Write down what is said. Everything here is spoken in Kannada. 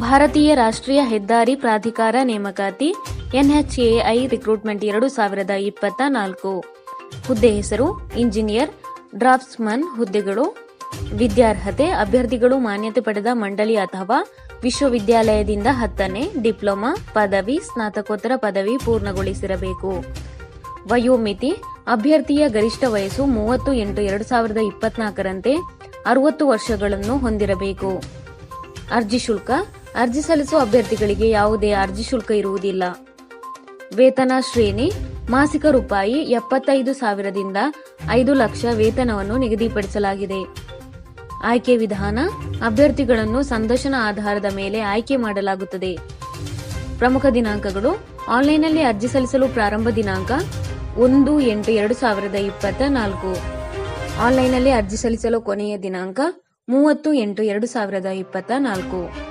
ಭಾರತೀಯ ರಾಷ್ಟ್ರೀಯ ಹೆದ್ದಾರಿ ಪ್ರಾಧಿಕಾರ ನೇಮಕಾತಿ, ಎನ್ಎಚ್ಎಐ ರಿಕ್ರೂಟ್ಮೆಂಟ್ ಎರಡು ಸಾವಿರದ ಇಪ್ಪತ್ತ ನಾಲ್ಕು. ಹುದ್ದೆ ಹೆಸರು, ಇಂಜಿನಿಯರ್, ಡ್ರಾಫ್ಟ್ಸ್ಮನ್ ಹುದ್ದೆಗಳು, ವಿದ್ಯಾರ್ಹತೆ, ಅಭ್ಯರ್ಥಿಗಳು ಮಾನ್ಯತೆ ಪಡೆದ ಮಂಡಳಿ ಅಥವಾ ವಿಶ್ವವಿದ್ಯಾಲಯದಿಂದ ಹತ್ತನೇ ಡಿಪ್ಲೊಮಾ ಪದವಿ, ಸ್ನಾತಕೋತ್ತರ ಪದವಿ ಪೂರ್ಣಗೊಳಿಸಿರಬೇಕು. ವಯೋಮಿತಿ, ಅಭ್ಯರ್ಥಿಯ ಗರಿಷ್ಠ ವಯಸ್ಸು ಮೂವತ್ತು ಎಂಟು ಎರಡು ಸಾವಿರದ ಇಪ್ಪತ್ನಾಲ್ಕರಂತೆ ಅರವತ್ತು ವರ್ಷಗಳನ್ನು ಹೊಂದಿರಬೇಕು. ಅರ್ಜಿ ಶುಲ್ಕ ಅರ್ಜಿ ಸಲ್ಲಿಸುವ ಅಭ್ಯರ್ಥಿಗಳಿಗೆ ಯಾವುದೇ ಅರ್ಜಿ ಶುಲ್ಕ ಇರುವುದಿಲ್ಲ. ವೇತನ ಶ್ರೇಣಿ, ಮಾಸಿಕ ರೂಪಾಯಿ ಎಪ್ಪತ್ತೈದು ಸಾವಿರದಿಂದ ಐದು ಲಕ್ಷ ವೇತನವನ್ನು ನಿಗದಿಪಡಿಸಲಾಗಿದೆ. ಆಯ್ಕೆ ವಿಧಾನ, ಅಭ್ಯರ್ಥಿಗಳನ್ನು ಸಂದರ್ಶನ ಆಧಾರದ ಮೇಲೆ ಆಯ್ಕೆ ಮಾಡಲಾಗುತ್ತದೆ. ಪ್ರಮುಖ ದಿನಾಂಕಗಳು, ಆನ್ಲೈನ್ನಲ್ಲಿ ಅರ್ಜಿ ಸಲ್ಲಿಸಲು ಪ್ರಾರಂಭ ದಿನಾಂಕ ಒಂದು ಎಂಟು ಎರಡು ಸಾವಿರದ ಇಪ್ಪತ್ತ ನಾಲ್ಕು ಆನ್ಲೈನ್ನಲ್ಲಿ ಅರ್ಜಿ ಸಲ್ಲಿಸಲು ಕೊನೆಯ ದಿನಾಂಕ ಮೂವತ್ತು ಎಂಟು ಎರಡು ಸಾವಿರದ ಇಪ್ಪತ್ತ ನಾಲ್ಕು